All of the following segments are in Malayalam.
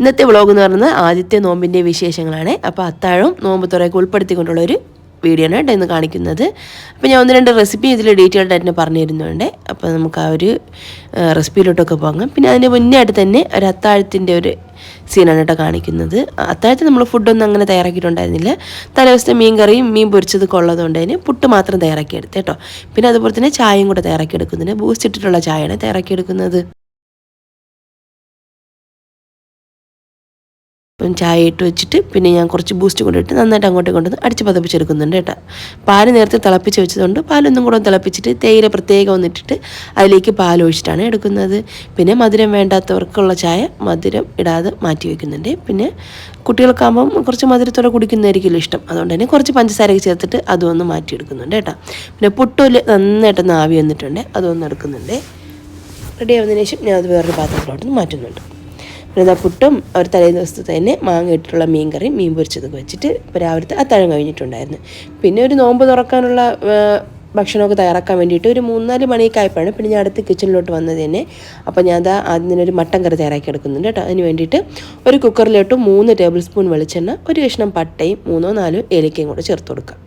ഇന്നത്തെ വ്ളോഗ് എന്ന് പറയുന്നത് ആദ്യത്തെ നോമ്പിന്റെ വിശേഷങ്ങളാണ്. അപ്പോൾ അത്താഴം നോമ്പ് തുറയൊക്കെ ഉൾപ്പെടുത്തിക്കൊണ്ടുള്ള ഒരു വീഡിയോ ആണ് കേട്ടോ ഇന്ന് കാണിക്കുന്നത്. അപ്പോൾ ഞാൻ ഒന്ന് രണ്ട് റെസിപ്പി ഇതിൽ ഡീറ്റെയിൽഡ് ആയിട്ട് പറഞ്ഞു തരുന്നുണ്ട് അപ്പോൾ നമുക്ക് ആ ഒരു റെസിപ്പിയിലോട്ടൊക്കെ പോകാം. പിന്നെ അതിന് മുന്നേ ആയിട്ട് തന്നെ ഒരു അത്താഴത്തിന്റെ ഒരു സീനാണ് കേട്ടോ കാണിക്കുന്നത്. അത്താഴത്തിൽ നമ്മൾ ഫുഡൊന്നും അങ്ങനെ തയ്യാറാക്കിയിട്ടുണ്ടായിരുന്നില്ല. തലേദിവസത്തെ മീൻ കറിയും മീൻ പൊരിച്ചതൊക്കെ ഉള്ളതുകൊണ്ട് തന്നെ പുട്ട് മാത്രം തയ്യാറാക്കി എടുത്ത് കേട്ടോ. പിന്നെ അതുപോലെ തന്നെ ചായയും കൂടെ തയ്യാറാക്കി എടുക്കുന്നുണ്ട് ബൂസ്റ്റ് ഇട്ടിട്ടുള്ള ചായയാണ് തയ്യാറാക്കി അപ്പം ചായ ഇട്ട് വെച്ചിട്ട് പിന്നെ ഞാൻ കുറച്ച് ബൂസ്റ്റ് കൊണ്ടിട്ട് നന്നായിട്ട് അങ്ങോട്ട് കൊണ്ടുവന്ന് അടിച്ച് പതപ്പിച്ചെടുക്കുന്നുണ്ട് കേട്ടോ. പാൽ നേരത്തെ തിളപ്പിച്ച് വെച്ചതുകൊണ്ട് പാലൊന്നും കൂടെ തിളപ്പിച്ചിട്ട് തേയില പ്രത്യേകം ഒന്നിട്ടിട്ട് അതിലേക്ക് പാൽ ഒഴിച്ചിട്ടാണ് എടുക്കുന്നത്. പിന്നെ മധുരം വേണ്ടാത്തവർക്കുള്ള ചായ മധുരം ഇടാതെ മാറ്റി വെക്കുന്നുണ്ട്. പിന്നെ കുട്ടികൾക്കാകുമ്പം കുറച്ച് മധുരത്തോടെ കുടിക്കുന്നതായിരിക്കുമല്ലോ ഇഷ്ടം. അതുകൊണ്ട് തന്നെ കുറച്ച് പഞ്ചസാരയൊക്കെ ചേർത്തിട്ട് അതൊന്ന് മാറ്റിയെടുക്കുന്നുണ്ട് കേട്ടോ. പിന്നെ പുട്ടൂൽ നന്നായിട്ടൊന്ന് ആവി വന്നിട്ടുണ്ട് അതൊന്ന് എടുക്കുന്നുണ്ട്. റെഡി ആവുന്നതിന് ശേഷം ഞാൻ അത് വേറൊരു പാത്രത്തിലോട്ട് മാറ്റുന്നുണ്ട്. പിന്നെ ഇതാ പുട്ടും ഒരു തലേ ദിവസത്തെ തന്നെ മാങ്ങ ഇട്ടിട്ടുള്ള മീൻ കറി മീൻ പൊരിച്ചതൊക്കെ വെച്ചിട്ട് ഇപ്പോൾ രാവിലത്തെ അത്താഴം കഴിഞ്ഞിട്ടുണ്ടായിരുന്നു. പിന്നെ ഒരു നോമ്പ് തുറക്കാനുള്ള ഭക്ഷണമൊക്കെ തയ്യാറാക്കാൻ വേണ്ടിയിട്ട് ഒരു മൂന്നാൽ മണിയൊക്കെ ആയപ്പോഴാണ് പിന്നെ ഞാൻ അടുത്ത് കിച്ചണിലോട്ട് വന്നത് തന്നെ. അപ്പോൾ ഞാൻ അത് അതിനൊരു മട്ടൻ കറി തയ്യാറാക്കി എടുക്കുന്നുണ്ട് കേട്ടോ. അതിന് വേണ്ടിയിട്ട് ഒരു കുക്കറിലോട്ട് മൂന്ന് ടേബിൾ സ്പൂൺ വെളിച്ചെണ്ണ ഒരു കഷ്ണം പട്ടയും മൂന്നോ നാലോ ഏലക്കയും കൂടെ ചേർത്ത് കൊടുക്കാം.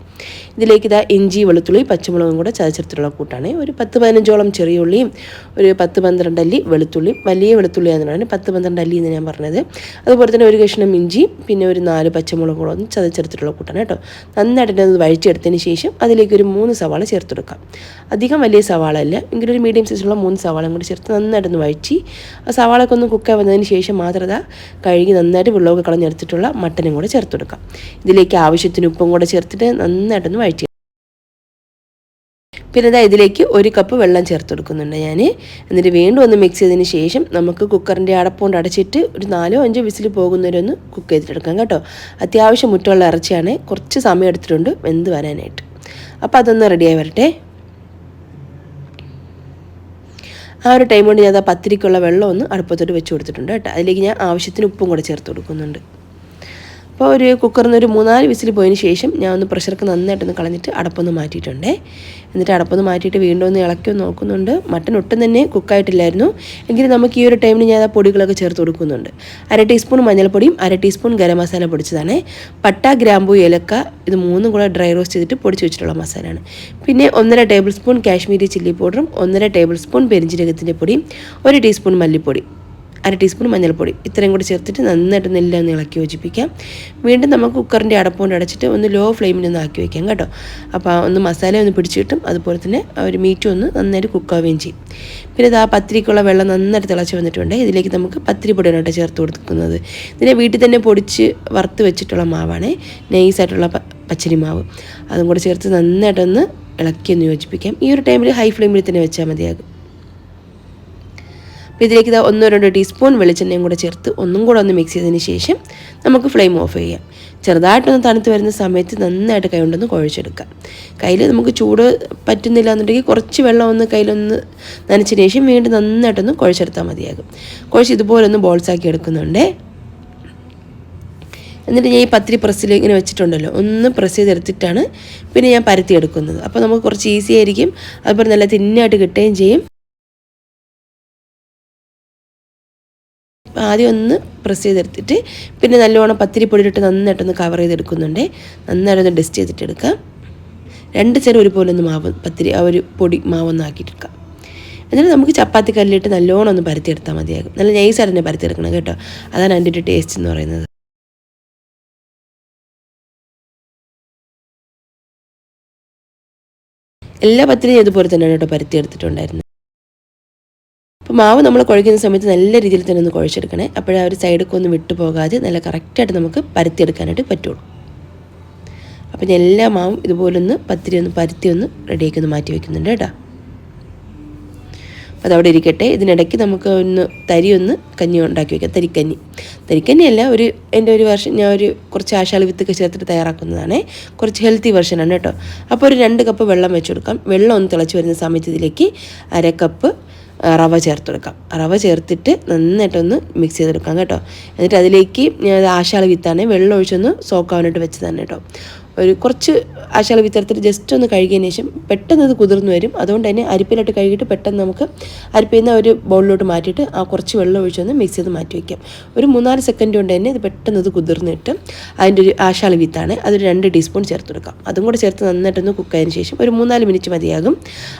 ഇതിലേക്ക് ഇതാ ഇഞ്ചി വെളുത്തുള്ളി പച്ചമുളകും കൂടെ ചതച്ചെടുത്തിട്ടുള്ള കൂട്ടാണ്. ഒരു പത്ത് പതിനഞ്ചോളം ചെറിയ ഉള്ളിയും ഒരു പത്ത് പന്ത്രണ്ട് അല്ലി വെളുത്തുള്ളിയും. വലിയ വെളുത്തുള്ളി എന്നാണ് പത്ത് പന്ത്രണ്ട് അല്ലി എന്ന് ഞാൻ പറഞ്ഞത്. അതുപോലെ തന്നെ ഒരു കഷ്ണം ഇഞ്ചി പിന്നെ ഒരു നാല് പച്ചമുളകും കൂടെ ഒന്ന് ചതച്ചെടുത്തിട്ടുള്ള കൂട്ടാണ് കേട്ടോ. നന്നായിട്ട് അത് വഴിച്ചെടുത്തതിന് ശേഷം അതിലേക്ക് ഒരു മൂന്ന് സവാള ചേർത്ത് കൊടുക്കാം. അധികം വലിയ സവാള അല്ല എങ്കിലും ഒരു മീഡിയം സൈസിലുള്ള മൂന്ന് സവാളയും കൂടി ചേർത്ത് നന്നായിട്ടൊന്ന് വഴിച്ച് ആ സവാളയൊക്കെ ഒന്ന് കുക്കായി വന്നതിന് ശേഷം മാത്രം കഴുകി നന്നായിട്ട് വെള്ളമൊക്കെ കളഞ്ഞെടുത്തിട്ടുള്ള മട്ടനും കൂടെ ചേർത്ത് കൊടുക്കാം. ഇതിലേക്ക് ആവശ്യത്തിന് ഉപ്പും കൂടെ ചേർത്തിട്ട് നന്നായിട്ടൊന്ന് പിന്നെ ഇതാ ഇതിലേക്ക് ഒരു കപ്പ് വെള്ളം ചേർത്ത് കൊടുക്കുന്നുണ്ട് ഞാൻ എന്നിട്ട് വീണ്ടും ഒന്ന് മിക്സ് ചെയ്തതിന് ശേഷം നമുക്ക് കുക്കറിന്റെ അടപ്പുകൊണ്ട് അടച്ചിട്ട് ഒരു നാലോ അഞ്ചോ വിസിൽ പോകുന്നവരൊന്ന് കുക്ക് ചെയ്തിട്ടെടുക്കാം കേട്ടോ. അത്യാവശ്യം മുറ്റുള്ള ഇറച്ചിയാണ്. കുറച്ച് സമയം എടുത്തിട്ടുണ്ട് വെന്ത് വരാനായിട്ട്. അപ്പോൾ അതൊന്ന് റെഡിയായി വരട്ടെ. ആ ഒരു ടൈം കൊണ്ട് ഞാൻ ആ പത്തിരിക്കുള്ള വെള്ളം ഒന്ന് അടുപ്പത്തോട്ട് വെച്ച് കൊടുത്തിട്ടുണ്ട് കേട്ടോ. അതിലേക്ക് ഞാൻ ആവശ്യത്തിന് ഉപ്പും കൂടെ ചേർത്ത് കൊടുക്കുന്നുണ്ട്. അപ്പോൾ ഒരു കുക്കറിൽ നിന്ന് ഒരു മൂന്നാൽ വിസിൽ പോയതിന് ശേഷം ഞാൻ ഒന്ന് പ്രഷർക്ക് നന്നായിട്ടൊന്ന് കളഞ്ഞിട്ട് അടപ്പൊന്ന് മാറ്റിയിട്ടുണ്ട്. എന്നിട്ട് അടപ്പൊന്ന് മാറ്റിയിട്ട് വീണ്ടും ഒന്ന് ഇളക്കി നോക്കുന്നുണ്ട്. മട്ടൻ ഒട്ടും തന്നെ കുക്കായിട്ടില്ലായിരുന്നു എങ്കിലും നമുക്ക് ഈ ഒരു ടൈമിൽ ഞാൻ ആ പൊടികളൊക്കെ ചേർത്ത് കൊടുക്കുന്നുണ്ട്. അര ടീസ്പൂൺ മഞ്ഞൾപ്പൊടിയും അര ടീസ്പൂൺ ഗരം മസാല പൊടിച്ചതാണ്. പട്ട ഗ്രാമ്പു ഏലക്ക ഇത് മൂന്നും കൂടെ ഡ്രൈ റോസ്റ്റ് ചെയ്തിട്ട് പൊടിച്ച് വെച്ചിട്ടുള്ള മസാലയാണ്. പിന്നെ ഒന്നര ടേബിൾ സ്പൂൺ കാശ്മീരി ചില്ലി പൗഡറും ഒന്നര ടേബിൾ സ്പൂൺ പെരിഞ്ചീരകത്തിന്റെ പൊടിയും ഒരു ടീസ്പൂൺ മല്ലിപ്പൊടി. അര ടീസ്പൂൺ മഞ്ഞൾപ്പൊടി. ഇത്രയും കൂടി ചേർത്തിട്ട് നന്നായിട്ട് നെല്ലാം ഒന്ന് ഇളക്കി യോജിപ്പിക്കാം. വീണ്ടും നമുക്ക് കുക്കറിന്റെ അടപ്പുകൊണ്ട് അടച്ചിട്ട് ഒന്ന് ലോ ഫ്ലെയിമിൽ ഒന്ന് ആക്കി വയ്ക്കാം കേട്ടോ. അപ്പോൾ ഒന്ന് മസാല ഒന്ന് പിടിച്ച് കിട്ടും. അതുപോലെ തന്നെ ഒരു മീറ്റും ഒന്ന് നന്നായിട്ട് കുക്കാവുകയും ചെയ്യും. പിന്നെ ആ പത്തിരിക്കുള്ള വെള്ളം നന്നായിട്ട് തിളച്ച് വന്നിട്ടുണ്ട്. ഇതിലേക്ക് നമുക്ക് പത്തിരി പൊടിയാണ് ചേർത്ത് കൊടുക്കുന്നത്. ഇതിനെ വീട്ടിൽ തന്നെ പൊടിച്ച് വറുത്ത് വെച്ചിട്ടുള്ള മാവാണ്. നൈസായിട്ടുള്ള പച്ചരി മാവ്. അതും കൂടെ ചേർത്ത് നന്നായിട്ടൊന്ന് ഇളക്കി ഒന്ന് യോജിപ്പിക്കാം. ഈ ഒരു ടൈമിൽ ഹൈ ഫ്ലെയിമിൽ തന്നെ വെച്ചാൽ മതിയാകും. അപ്പോൾ ഇതിലേക്ക് ഇതാ ഒന്നോ രണ്ടോ ടീസ്പൂൺ വെളിച്ചെണ്ണയും കൂടെ ചേർത്ത് ഒന്നും കൂടെ ഒന്ന് മിക്സ് ചെയ്തതിന് ശേഷം നമുക്ക് ഫ്ലെയിം ഓഫ് ചെയ്യാം. ചെറുതായിട്ടൊന്ന് തണുത്ത് വരുന്ന സമയത്ത് നന്നായിട്ട് കൈ കൊണ്ടൊന്ന് കുഴച്ചെടുക്കാം. കയ്യിൽ നമുക്ക് ചൂട് പറ്റുന്നില്ല എന്നുണ്ടെങ്കിൽ കുറച്ച് വെള്ളം ഒന്ന് കയ്യിലൊന്ന് നനച്ചതിന് ശേഷം വീണ്ടും നന്നായിട്ടൊന്ന് കുഴച്ചെടുത്താൽ മതിയാകും. കുഴച്ച് ഇതുപോലെ ഒന്ന് ബോൾസ് ആക്കി എടുക്കുന്നുണ്ടേ. എന്നിട്ട് ഞാൻ ഈ പത്തിരി പ്രസ്സിൽ ഇങ്ങനെ വെച്ചിട്ടുണ്ടല്ലോ ഒന്ന് പ്രസ് ചെയ്തെടുത്തിട്ടാണ് പിന്നെ ഞാൻ പരത്തി എടുക്കുന്നത്. അപ്പോൾ നമുക്ക് കുറച്ച് ഈസി ആയിരിക്കും. അതുപോലെ നല്ല തിന്നായിട്ട് കിട്ടുകയും ചെയ്യും. ആദ്യം ഒന്ന് പ്രസ് ചെയ്തെടുത്തിട്ട് പിന്നെ നല്ലോണം പത്തിരി പൊടിയിട്ട് നന്നായിട്ടൊന്ന് കവർ ചെയ്തെടുക്കുന്നുണ്ട്. നന്നായിട്ടൊന്ന് ഡസ്റ്റ് ചെയ്തിട്ട് എടുക്കാം. രണ്ട് ചെറു ഒരുപോലെ ഒന്ന് മാവ് പത്തിരി ആ ഒരു പൊടി മാവൊന്ന് ആക്കിയിട്ടെടുക്കാം. എന്നിട്ട് നമുക്ക് ചപ്പാത്തി കല്ലിട്ട് നല്ലോണം ഒന്ന് പരത്തിയെടുത്താൽ മതിയാകും. നല്ല നൈസായിട്ട് തന്നെ പരത്തിയെടുക്കണം കേട്ടോ. അതാണ് അതിന്റെ ഒരു ടേസ്റ്റ് എന്ന് പറയുന്നത്. എല്ലാ പത്തിരിയും ഇതുപോലെ തന്നെയാണ് കേട്ടോ പരത്തി എടുത്തിട്ടുണ്ടായിരുന്നത് അപ്പോൾ മാവ് നമ്മൾ കുഴയ്ക്കുന്ന സമയത്ത് നല്ല രീതിയിൽ തന്നെ ഒന്ന് കുഴച്ചെടുക്കണേ. അപ്പോഴേ ആ ഒരു സൈഡൊക്കെ ഒന്ന് വിട്ടു പോകാതെ നല്ല കറക്റ്റായിട്ട് നമുക്ക് പരത്തിയെടുക്കാനായിട്ട് പറ്റുള്ളൂ. അപ്പോൾ ഞാൻ എല്ലാ മാവും ഇതുപോലൊന്ന് പത്തിരി ഒന്ന് പരത്തി ഒന്ന് റെഡിയാക്കി ഒന്ന് മാറ്റി വെക്കുന്നുണ്ട് കേട്ടോ. അപ്പോൾ അതവിടെ ഇരിക്കട്ടെ. ഇതിനിടയ്ക്ക് നമുക്ക് ഒന്ന് തരി ഒന്ന് കഞ്ഞി ഉണ്ടാക്കി വെക്കാം. തരിക്കഞ്ഞി. തരിക്കഞ്ഞിയല്ല ഒരു എന്റെ ഒരു വർഷം ഞാൻ ഒരു കുറച്ച് ആശാളി വിത്തൊക്കെ ചേർത്തിട്ട് തയ്യാറാക്കുന്നതാണ്. കുറച്ച് ഹെൽത്തി വെർഷനാണ് കേട്ടോ. അപ്പോൾ ഒരു രണ്ട് കപ്പ് വെള്ളം വെച്ച് കൊടുക്കാം വെള്ളം ഒന്ന് തിളച്ച് വരുന്ന സമയത്ത് ഇതിലേക്ക് അര കപ്പ് റവ ചേർത്ത് കൊടുക്കാം റവ ചേർത്തിട്ട് നന്നായിട്ടൊന്ന് മിക്സ് ചെയ്തെടുക്കാം കേട്ടോ. എന്നിട്ട് അതിലേക്ക് ആശാള വിത്താണ് വെള്ളം ഒഴിച്ചൊന്ന് സോക്കാവാനായിട്ട് വെച്ചതാണ് കേട്ടോ. ഒരു കുറച്ച് ആശാള വിത്തരത്തിൽ ജസ്റ്റ് ഒന്ന് കഴുകിയതിന് ശേഷം പെട്ടെന്ന് ഇത് കുതിർന്നു വരും. അതുകൊണ്ട് തന്നെ അരിപ്പിലിട്ട് കഴുകിയിട്ട് പെട്ടെന്ന് നമുക്ക് അരിപ്പിൽ നിന്ന് ഒരു ബൗളിലോട്ട് മാറ്റിയിട്ട് ആ കുറച്ച് വെള്ളം ഒഴിച്ചൊന്ന് മിക്സ് ചെയ്ത് മാറ്റി വയ്ക്കാം ഒരു മൂന്നാൽ സെക്കൻഡ് കൊണ്ട് തന്നെ ഇത് പെട്ടെന്ന് ഇത് കുതിർന്നിട്ട് അതിന്റെ ഒരു ആശാള വിത്താണ് അതൊരു രണ്ട് ടീസ്പൂൺ ചേർത്ത് കൊടുക്കാം. അതും കൂടെ ചേർത്ത് നന്നായിട്ടൊന്ന് കുക്കായതിന് ശേഷം ഒരു മൂന്നാൽ മിനിറ്റ് മതിയാകും.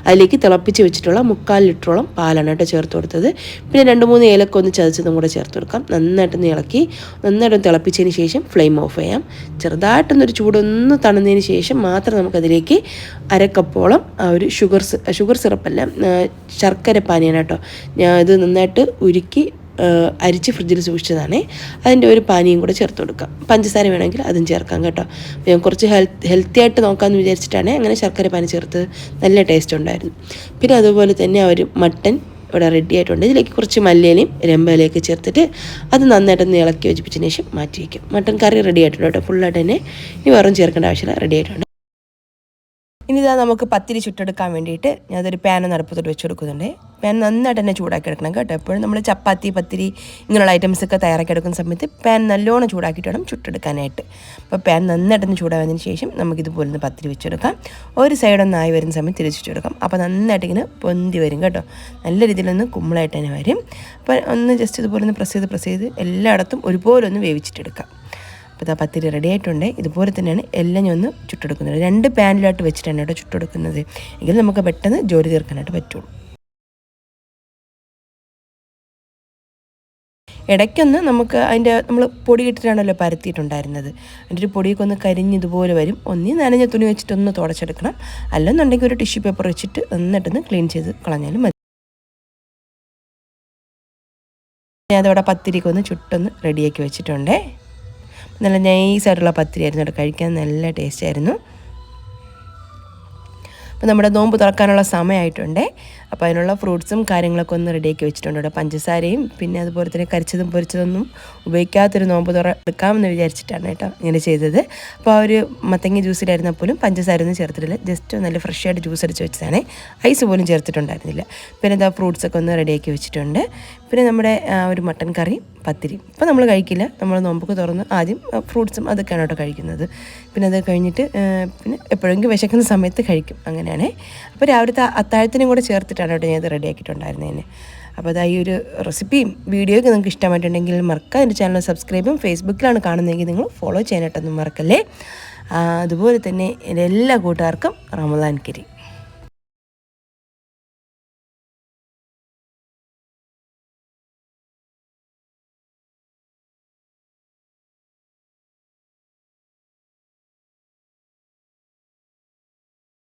അതിലേക്ക് തിളപ്പിച്ച് വെച്ചിട്ടുള്ള മുക്കാൽ ലിറ്ററോളം പാലാണ് കേട്ടോ ചേർത്ത് കൊടുത്തത്. പിന്നെ രണ്ട് മൂന്ന് ഏലക്ക ഒന്ന് ചതച്ചതും കൂടെ ചേർത്ത് കൊടുക്കാം. നന്നായിട്ടൊന്ന് ഇളക്കി നന്നായിട്ടൊന്ന് തിളപ്പിച്ചതിന് ശേഷം ഫ്ലെയിം ഓഫ് ചെയ്യാം. ചെറുതായിട്ടൊന്നൊരു ചൂടൊന്ന് തണുന്നതിന് ശേഷം മാത്രം നമുക്കതിലേക്ക് അരക്കപ്പോളം ആ ഒരു ഷുഗർ ഷുഗർ സിറപ്പല്ല ശർക്കര പാനീയാണ് കേട്ടോ. ഞാൻ ഇത് നന്നായിട്ട് ഉരുക്കി അരിച്ച് ഫ്രിഡ്ജിൽ സൂക്ഷിച്ചതാണ്. അതിന്റെ ഒരു പാനീയം കൂടെ ചേർത്ത് കൊടുക്കാം. പഞ്ചസാര വേണമെങ്കിൽ അതും ചേർക്കാം കേട്ടോ. ഞാൻ കുറച്ച് ഹെൽത്ത് ഹെൽത്തി ആയിട്ട് നോക്കാമെന്ന് വിചാരിച്ചിട്ടാണ് അങ്ങനെ ശർക്കര പാനി ചേർത്ത് നല്ല ടേസ്റ്റ് ഉണ്ടായിരുന്നു. പിന്നെ അതുപോലെ തന്നെ ഒരു മട്ടൻ ഇവിടെ റെഡി ആയിട്ടുണ്ട്. ഇതിലേക്ക് കുറച്ച് മല്ലിയിലയും രമ്പയിലേക്ക് ചേർത്തിട്ട് അത് നന്നായിട്ടൊന്ന് ഇളക്കി യോജിപ്പിച്ചതിന് ശേഷം മാറ്റി വയ്ക്കും. മട്ടൻ കറി റെഡി ആയിട്ടുണ്ട് കേട്ടോ. ഫുള്ളായിട്ട് തന്നെ ഇനി വേറൊന്നും ചേർക്കേണ്ട ആവശ്യമില്ല. റെഡി ആയിട്ടുണ്ട്. ഇനി ഇതാ നമുക്ക് പത്തിരി ചുട്ടെടുക്കാൻ വേണ്ടിയിട്ട് ഞാനതൊരു പാൻ നിറപ്പത്തോട്ട് വെച്ച് കൊടുക്കുന്നുണ്ട് പാൻ നന്നായിട്ട് തന്നെ ചൂടാക്കി എടുക്കണം കേട്ടോ. എപ്പോഴും നമ്മൾ ചപ്പാത്തി പത്തിരി ഇങ്ങനെയുള്ള ഐറ്റംസ് ഒക്കെ തയ്യാറാക്കി എടുക്കുന്ന സമയത്ത് പാൻ നല്ലോണം ചൂടാക്കിയിട്ട് വേണം ചുട്ടെടുക്കാനായിട്ട്. അപ്പോൾ പാൻ നന്നായിട്ടൊന്ന് ചൂടായതിന് ശേഷം നമുക്കിതുപോലെ ഒന്ന് പത്തിരി വെച്ചെടുക്കാം. ഒരു സൈഡൊന്ന് ആയി വരുന്ന സമയത്ത് തിരിച്ചിട്ടെടുക്കാം അപ്പോൾ നന്നായിട്ട് ഇങ്ങനെ പൊന്തി വരും കേട്ടോ. നല്ല രീതിയിലൊന്ന് കുമ്പിളായിട്ട് തന്നെ വരും. അപ്പോൾ ഒന്ന് ജസ്റ്റ് ഇതുപോലെ ഒന്ന് പ്രസ് ചെയ്ത് പ്രസ് ചെയ്ത് എല്ലായിടത്തും ഒരുപോലെ ഒന്ന് വേവിച്ചിട്ടെടുക്കാം. അപ്പോൾ ഇതാ പത്തിരി റെഡി ആയിട്ടുണ്ട്. ഇതുപോലെ തന്നെയാണ് എല്ലാം ഞാൻ ഒന്ന് ചുട്ടെടുക്കുന്നത്. രണ്ട് പാനിലായിട്ട് വെച്ചിട്ടാണ് കേട്ടോ ചുട്ടെടുക്കുന്നത്. എങ്കിൽ നമുക്ക് പെട്ടെന്ന് ജോലി തീർക്കാനായിട്ട് പറ്റുള്ളൂ. ഇടയ്ക്കൊന്ന് നമുക്ക് അതിന്റെ നമ്മൾ പൊടി ഇട്ടിട്ടാണല്ലോ പരത്തിയിട്ടുണ്ടായിരുന്നത്. അതിന്റെ ഒരു പൊടിയൊക്കെ ഒന്ന് കരിഞ്ഞ് ഇതുപോലെ വരും. ഒന്നി നനഞ്ഞ തുണി വെച്ചിട്ട് ഒന്ന് തുടച്ചെടുക്കണം. അല്ലെന്നുണ്ടെങ്കിൽ ഒരു ടിഷ്യൂ പേപ്പർ വെച്ചിട്ട് നന്നായിട്ടൊന്ന് ക്ലീൻ ചെയ്ത് കളഞ്ഞാലും മതി. ഞാൻ അതവിടെ പത്തിരിക്കൊന്ന് ചുട്ടൊന്ന് റെഡിയാക്കി വെച്ചിട്ടുണ്ടേ. നല്ല നൈസായിട്ടുള്ള പത്തിരി ആയിരുന്നു കേട്ടോ കഴിക്കാൻ നല്ല ടേസ്റ്റ് ആയിരുന്നു. അപ്പോൾ നമ്മുടെ നോമ്പ് തുറക്കാനുള്ള സമയമായിട്ടുണ്ട്. അപ്പോൾ അതിനുള്ള ഫ്രൂട്ട്സും കാര്യങ്ങളൊക്കെ ഒന്ന് റെഡിയാക്കി വെച്ചിട്ടുണ്ട് കേട്ടോ. പഞ്ചസാരയും പിന്നെ അതുപോലെ തന്നെ കരിച്ചതും പൊരിച്ചതൊന്നും ഉപയോഗിക്കാത്തൊരു നോമ്പ് തുറ എടുക്കാമെന്ന് വിചാരിച്ചിട്ടാണ് കേട്ടോ ഇങ്ങനെ ചെയ്തത്. അപ്പോൾ ആ ഒരു മത്തങ്ങ ജ്യൂസിലായിരുന്നാൽ പോലും പഞ്ചസാര ഒന്നും ചേർത്തിട്ടില്ല. ജസ്റ്റ് നല്ല ഫ്രഷ് ആയിട്ട് ജ്യൂസ് അടിച്ച് വെച്ചതാണ്. ഐസ് പോലും ചേർത്തിട്ടുണ്ടായിരുന്നില്ല. പിന്നെ എന്താ ഫ്രൂട്ട്സൊക്കെ ഒന്ന് റെഡിയാക്കി വെച്ചിട്ടുണ്ട്. പിന്നെ നമ്മുടെ ഒരു മട്ടൻ കറി പത്തിരി ഇപ്പോൾ നമ്മൾ കഴിക്കില്ല. നമ്മൾ നോമ്പൊക്കെ തുറന്ന് ആദ്യം ഫ്രൂട്ട്സും അതൊക്കെയാണ് കേട്ടോ കഴിക്കുന്നത്. പിന്നെ അത് കഴിഞ്ഞിട്ട് പിന്നെ എപ്പോഴെങ്കിലും വിശക്കുന്ന സമയത്ത് കഴിക്കും. അങ്ങനെയാണ് അപ്പോൾ രാവിലത്തെ അത്താഴത്തിനും കൂടെ ചേർത്തിട്ടാണ് കേട്ടോ ഞാനത് റെഡിയാക്കിയിട്ടുണ്ടായിരുന്നതിന്. അപ്പോൾ അതാ ഈ ഒരു റെസിപ്പിയും വീഡിയോയൊക്കെ നിങ്ങൾക്ക് ഇഷ്ടമായിട്ടുണ്ടെങ്കിൽ മറക്കാം എന്റെ ചാനൽ സബ്സ്ക്രൈബും ഫേസ്ബുക്കിലാണ് കാണുന്നതെങ്കിൽ നിങ്ങൾ ഫോളോ ചെയ്യാനായിട്ടൊന്നും മറക്കല്ലേ. അതുപോലെ തന്നെ എന്റെ എല്ലാ കൂട്ടുകാർക്കും റമദാൻ കരി.